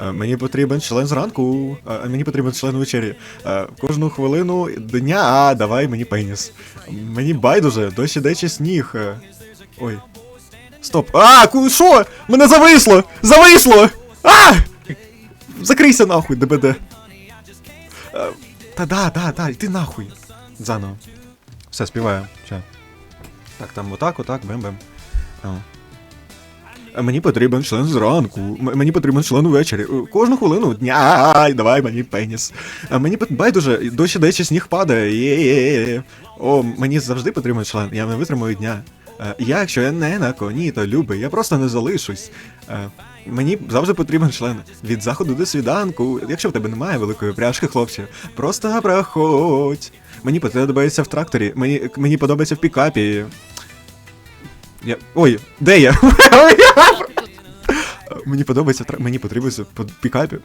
Е, Мені потрібен член зранку, мені потрібен член вечері. Е, Кожну хвилину дня, а давай мені пеніс. Мені байдуже, дощ іде чи сніг. Е, Ой. Стоп. А, що? Мене зависло! Зависло! А! Закрийся нахуй, ДБД. Е, Та да, да, да, йди нахуй. Заново. Все, співаю. Ща. Так, там отак, отак, бем-бем. Мені потрібен член зранку, мені потрібен член увечері. Е, Кожну хвилину дня, ай, давай мені пеніс. Мені байдуже, дощ іде чи сніг падає. Є-є-є. О, мені завжди потрібен член, я не витримаю дня. Е, Я, якщо я не на коні, то любий, я просто не залишусь. Е, Мені завжди потрібен член. Від заходу до свіданку. Якщо в тебе немає великої пряжки, хлопче, просто проходь. Мені подобається в тракторі, мені, мені подобається в пікапі. Я... Ой, де я? Мені подобається мені потрібно по пікапі.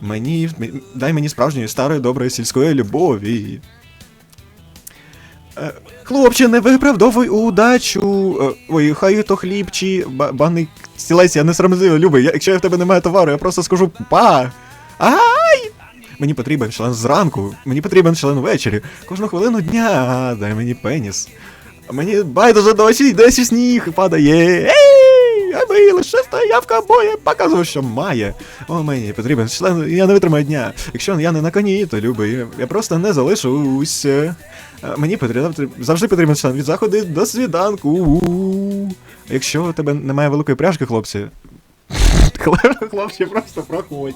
Мені дай мені справжньої старої доброї сільської любові. Е, Хлопче, не виправдовуй удачу. Е, Ой, хай то хліб чи ба- баний стілець, я не срамзливо любий. Я, в тебе немає товару, я просто скажу па. Ай! Мені потрібен член зранку, мені потрібен член ввечері. Кожну хвилину дня, дай мені пеніс. Мені байдуже дощі, десь і сніг падає. Ей! Аби лише стояв ковбої, показував, що має. О, мені потрібен член, я не витримаю дня. Якщо я не на коні, то любий. Я просто не залишусь. Мені потрібен завжди потрібен член від заходу до свіданку. Якщо у тебе немає великої пряжки, хлопці. Хлопці, просто проходь.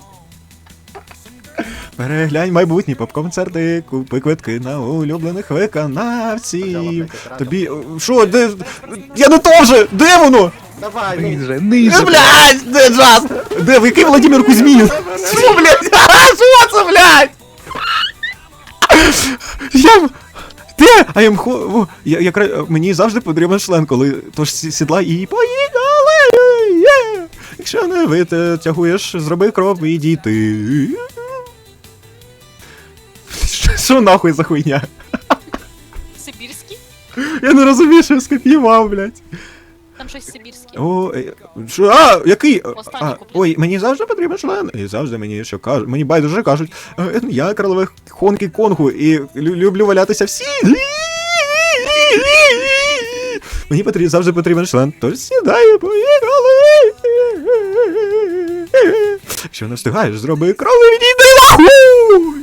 Переглянь майбутні поп-концерти, купи квитки на улюблених виконавців. Тобі. Що, де. Я не то вже! Де воно? Давай, ну. Ниже, Е, ниже. блядь, де джаз? Де, в який Владимир Кузьмін? Що, блядь? Що це, блядь? Я... Де? А я мхо... Я, я, кра- мені завжди потрібен член, коли тож сі- сідла і поїхали! Є! Якщо не витягуєш, зроби кров і дійти. Що, що нахуй за хуйня? Сибірський? Я не розумію, що я скопіював, блядь. Там щось сибірське. О, е, що, а, який? А, куплет. ой, мені завжди потрібен член. І завжди мені що кажуть. Мені байдуже кажуть, «Е, я королеве Хонки Конгу і лю- люблю валятися всі. Мені потрібен, завжди потрібен член. Тож сідай, поїхали. Якщо не встигаєш, зроби кров і відійди нахуй.